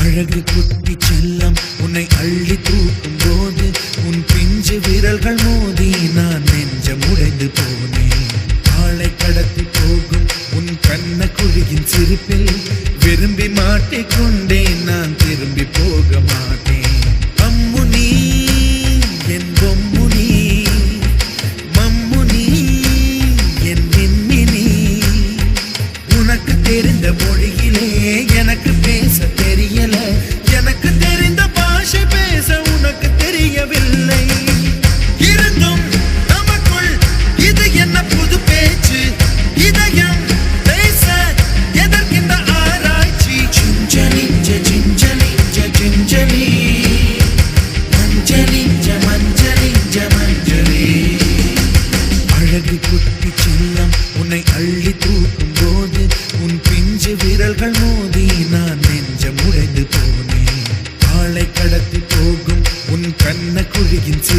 அழகு குட்டி செல்லம் உன்னை அள்ளி தூக்கும் போது உன் பிஞ்சு விரல்கள் மோதி நான் நெஞ்சம் உடைந்து போனேன். ஆளை கடத்தி போகும் உன் கண்ண குழியின் சிரிப்பில் திரும்பி மாட்டிக்கொண்டேன் நான்.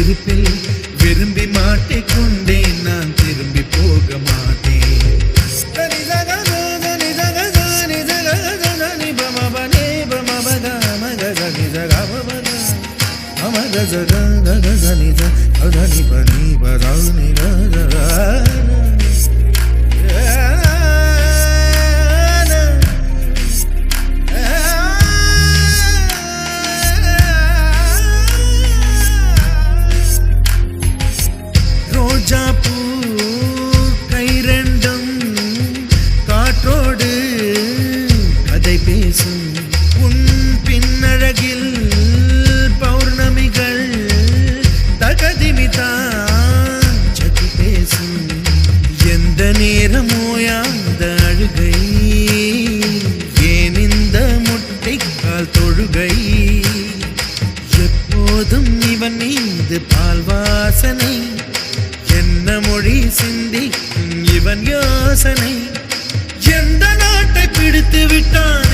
சிரிப்பில் விரும்பி மாட்டிக்கொண்டேன் நான் திரும்பி போக மாட்டேன் Gaza gaza gaza gaza gaza gaza gaza gaza gaza gaza நாள் தொழுகை. எப்போதும் இவன் மீது பால் வாசனை. என்ன மொழி சிந்தி இவன் யோசனை. எந்த நாட்டை பிடித்து விட்டான்?